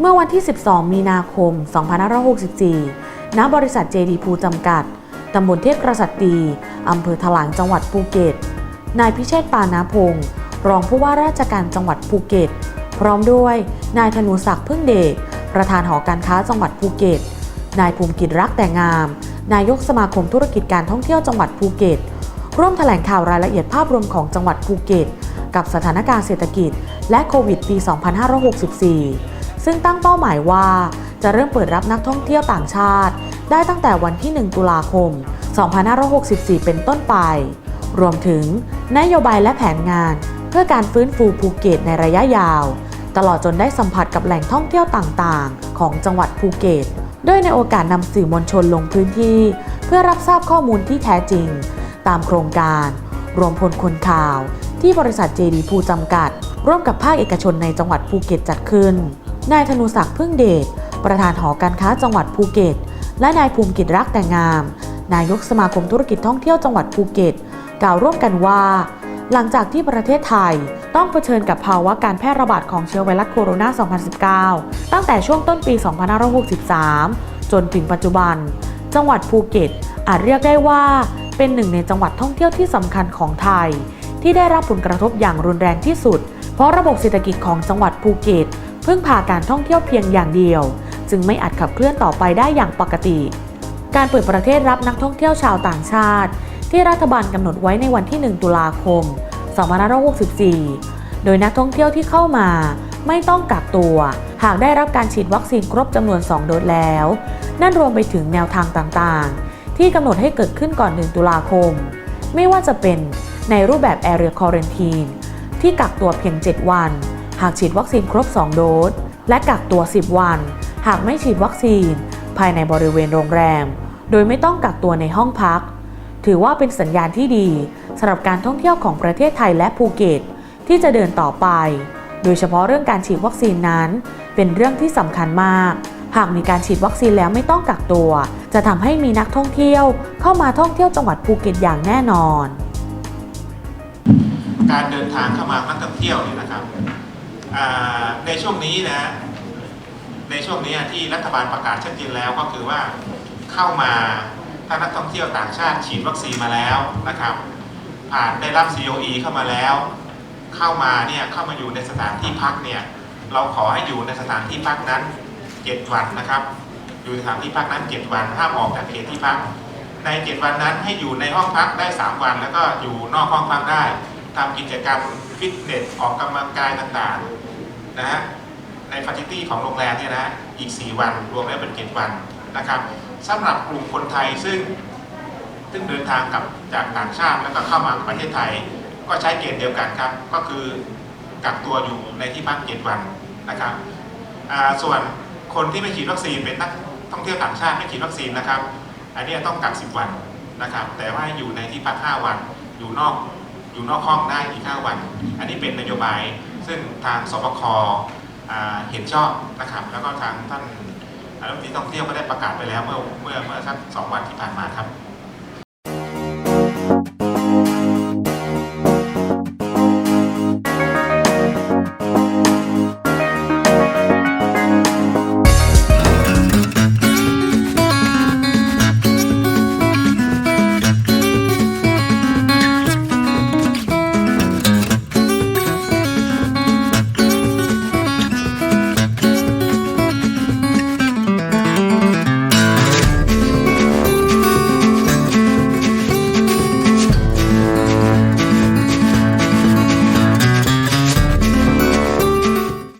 เมื่อวันที่ 12 มีนาคม 2564 ณ บริษัทเจดีพูจำกัด ตำบลเทพกษัตรีอำเภอถลางจังหวัดภูเก็ต นายพิเชษปานาพงศ์รองผู้ว่าราชการจังหวัดภูเก็ต พร้อมด้วย นายธนูศักดิ์พึ่งเดช ประธานหอการค้าจังหวัดภูเก็ต นายภูมิกิจรักแต่งาม นายกสมาคมธุรกิจการท่องเที่ยวจังหวัดภูเก็ต ร่วมแถลงข่าวรายละเอียดภาพรวมของจังหวัดภูเก็ต กับสถานการณ์เศรษฐกิจ และโควิดปี 2564 ซึ่งตั้งเป้าหมายว่า จะเริ่มเปิดรับนักท่องเที่ยวต่างชาติ ได้ตั้งแต่วันที่ 1 ตุลาคม 2564 เป็นต้นไป รวมถึงนโยบายและแผนงาน เพื่อการฟื้นฟูภูเก็ตในระยะยาว ตลอดจนได้สัมผัสกับแหล่งท่องเที่ยวต่างๆ ของจังหวัดภูเก็ตด้วยในโอกาสนำสื่อมวลชนลงพื้นที่ เพื่อรับทราบข้อมูลที่แท้จริง ตามโครงการ รวมพลคนข่าว ที่บริษัทเจดีภูจำกัด ร่วมกับภาคเอกชนในจังหวัดภูเก็ตจัดขึ้น นายธนูศักดิ์พึ่งเดช ประธานหอการค้าจังหวัดภูเก็ต และนายภูมิกิจรักแต่งาม นายกสมาคมธุรกิจท่องเที่ยวจังหวัดภูเก็ต กล่าวร่วมกันว่า หลังจากที่ประเทศไทยต้องเผชิญกับภาวะการแพร่ระบาดของเชื้อไวรัสโคโรนา 2019 ตั้งแต่ช่วงต้นปี 2563 จนถึงปัจจุบัน จังหวัดภูเก็ต อาจเรียกได้ว่าเป็นหนึ่งในจังหวัดท่องเที่ยวที่สำคัญของไทย ที่ได้รับผลกระทบอย่างรุนแรงที่สุด เพราะระบบเศรษฐกิจของจังหวัดภูเก็ต พึ่งพาการท่องเที่ยวเพียงอย่างเดียว จึงไม่อาจขับเคลื่อนต่อไปได้อย่างปกติ การเปิดประเทศรับนักท่องเที่ยวชาวต่างชาติ ที่รัฐบาลกำหนดไว้ในวันที่ 1 ตุลาคม 2564 โดยนักท่องเที่ยวที่เข้ามาไม่ต้องกักตัว หากได้รับการฉีดวัคซีนครบจำนวน 2 โดสแล้ว นั่นรวมไปถึงแนวทางต่างๆ ที่กำหนดให้เกิดขึ้นก่อน 1 ตุลาคม ไม่ว่าจะเป็นในรูปแบบ Area Quarantine ที่กักตัวเพียง 7 วัน หากฉีดวัคซีนครบ 2 โดส และกักตัว 10 วัน หากไม่ฉีดวัคซีน ภายในบริเวณโรงแรม โดยไม่ต้องกักตัวในห้องพัก ถือว่าเป็นสัญญาณที่ดีสำหรับการท่องเที่ยวของประเทศไทยและภูเก็ต ที่จะเดินต่อไป โดยเฉพาะเรื่องการฉีดวัคซีนนั้น เป็นเรื่องที่สำคัญมาก หากมีการฉีดวัคซีนแล้วไม่ต้องกักตัว จะทำให้มีนักท่องเที่ยว เข้ามาท่องเที่ยวจังหวัดภูเก็ตอย่างแน่นอน การเดินทางเข้ามานักท่องเที่ยวเนี่ยนะครับ ในช่วงนี้นะในช่วงนี้ที่รัฐบาลประกาศชัดเจนแล้วก็คือว่าเข้ามาถ้านักท่องเที่ยวต่างชาติฉีดวัคซีนมาแล้วนะครับผ่านได้รับ COE เข้ามาแล้ว เข้ามาเนี่ยเข้ามาอยู่ในสถานที่พักเนี่ยเราขอให้อยู่ในสถานที่พักนั้น 7 วันนะครับ อยู่สถานที่พักนั้น 7 วันห้ามออกจากเขตที่พัก ใน 7 วันนั้นให้อยู่ในห้องพักได้ 3 วัน แล้วก็อยู่นอกห้องพักได้ ทำกิจกรรมฟิตเนสออกกำลังกายต่างๆนะฮะในฟ a ซิตี้ของโรงแรมเนี่ยนะอีก 4 วันรวมแล้วเป็น 7 วันนะครับสำหรับกลุ่มคนไทยซึ่งซึ่งเดินทางกลับจากต่างชาติแล้วก็เข้ามาประเทศไทย ก็ใช้เกณฑ์เดียวกันครับ ก็คือกักตัวอยู่ในที่พัก 7 วันนะครับส่วนคนที่ไม่ฉีดวัคซีนเป็นนักท่องเที่ยวต่างชาติไม่ฉีดวัคซีนนะครับ อันนี้ต้องกัก 10 วันนะครับ แต่ว่าอยู่ในที่พัก 5 วันอยู่นอก อยู่นอกห้องได้อีก 5 วัน อันนี้เป็นนโยบายซึ่งทางสบคอเห็นชอบนะครับ แล้วก็ทางท่านรัฐมนตรีท่องเที่ยวก็ได้ประกาศไปแล้วเมื่อเมื่อเมื่อสักสองวันที่ผ่านมาครับ